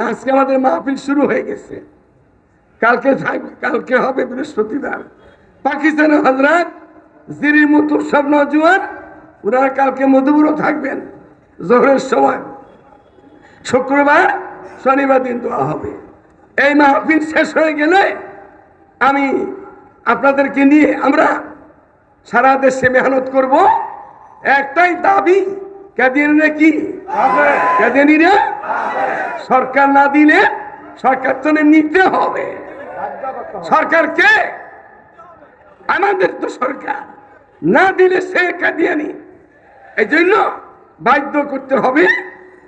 আজকে আমাদের মাহফিল শুরু হয়ে গেছে। কালকে থাকবে কালকে হবে বৃহস্পতিবার। পাকিস্তানের হজরত জিরির মতো সব নজুয়ান ওনারা কালকে মধুপুরও থাকবেন জোহরের সময়। শুক্রবার শনিবার দিন দোয়া হবে। এই মাহফিল শেষ হয়ে গেলে আমি আপনাদেরকে নিয়ে আমরা সারা দেশে মেহনত করব। একটাই দাবি কাদিয়ানিরা কি? কাদিয়ানিরা সরকার না দিলে সরকার তো নিতে হবে। সরকারকে আমাদের তো সরকার। না দিলে সে কাদিয়ানি এই জন্য বাধ্য করতে হবে,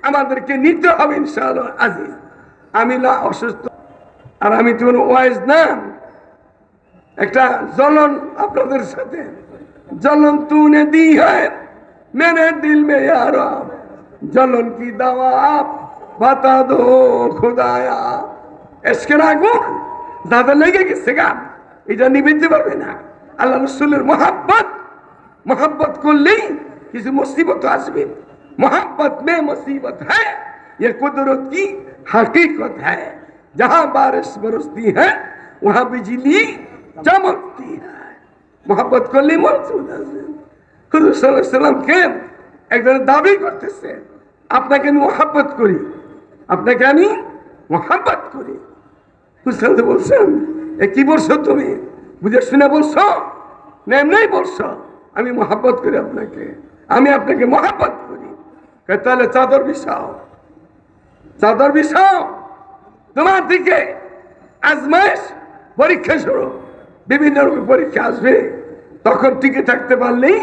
আমাদেরকে নিতে হবে ইনশাআল্লাহ আজিজ। আমি না অসুস্থ, আর আমি তো ওয়াইজ না। একটা জ্বলন আপনাদের সাথে। জ্বলন তুনে দি হয় মেরে দিল মে यार জ্বলন কি দাওয়া বাতা দো খুদায়া এসকের আগুন দাদা লেগে গেছে গা এটা নিবেদিতে পারবে না আল্লাহ রসুলের মোহাব্বত मोहब्बत করলেই কিছু मुसीबत আসবে मोहब्बत में मुसीबत है ये कुदरत की हकीकत है जहां बारिश बरसती है वहां बिजली चमकती है मोहब्बत করলেই মনসুদ আছে হুজুর সাল্লাল্লাহু আলাইহি সাল্লামকে একজন দাবি করতেছে আপনাকে আমি মোহাব্বত করি আপনাকে আমি মোহাব্বত করি। হুসেন বলছেন, এ কি বলছো তুমি? বুঝে শুনে বলছো? না, এমনি বলছো। আমি মোহাব্বত করি আপনাকে। আমি আপনাকে মোহাব্বত করি। তাহলে চাদর বিছাও। চাদর বিছাও। তোমার দিকে আজমাইশ পরীক্ষা শুরু। বিভিন্ন রকম পরীক্ষা আসবে। তখন টিকে থাকতে পারলেই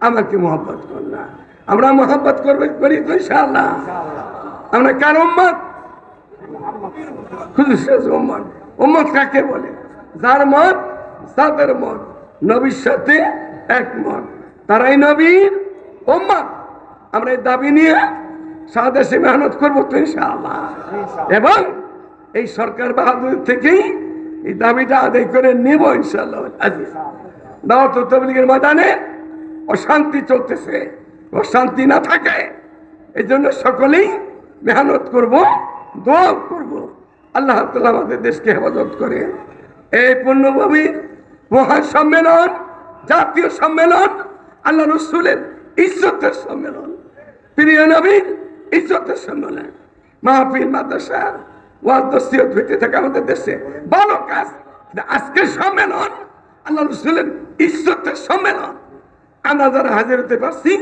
আমাকে মোহাব্বত করলা আমরা মোহাব্বত করবে করি তো, ইনশাআল্লাহ। আমরা কার উম্মত? খুশি উম্মত। উম্মত কাকে বলে? যার মত? তাদের মত। নবীর সাথে একমত। তারাই নবীর উম্মত। আমরা এই দাবি নিয়ে সাদেশে মেহনত করব তো এবং এই সরকার বাহাদুর থেকেই এই দাবিটা আদায় করে নেব তবলিগের ময়দানে অশান্তি চলতেছে। অশান্তি না থাকে। এই জন্য সকলেই মেহনত করব, দোয়া করব। আল্লাহ তাআলা আমাদের দেশকে হেফাজত করে এই পূর্ণভূমি মহান সম্মেলন জাতীয় সম্মেলন, আল্লাহ রসুলের ইজ্জতের সম্মেলন। প্রিয় নবীর ইজ্জতের সম্মেলন। মাহফিল, মাদ্রাসা, ওয়াজ নসিহত হইতে থাকে আমাদের দেশে। ভালো কাজ। আজকের সম্মেলন আল্লাহ রসুলের ইজ্জতের সম্মেলন। আমরা যারা হাজির হতে পারছি,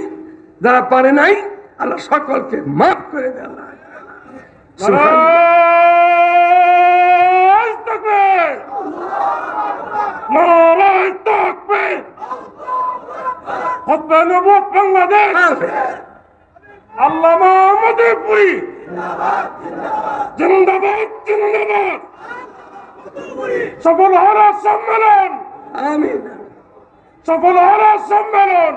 যারা পারে নাই, আল্লাহ সকলকে মাফ করে দেয় বাংলাদেশ। আল্লামা মধুপুরি জিন্দাবাদ জিন্দাবাদ। সফল হারা সম্মেলন। সফল হারা সম্মেলন।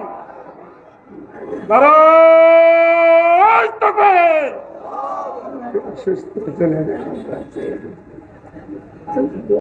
তাকবীর! সুস্থ চলে যাবে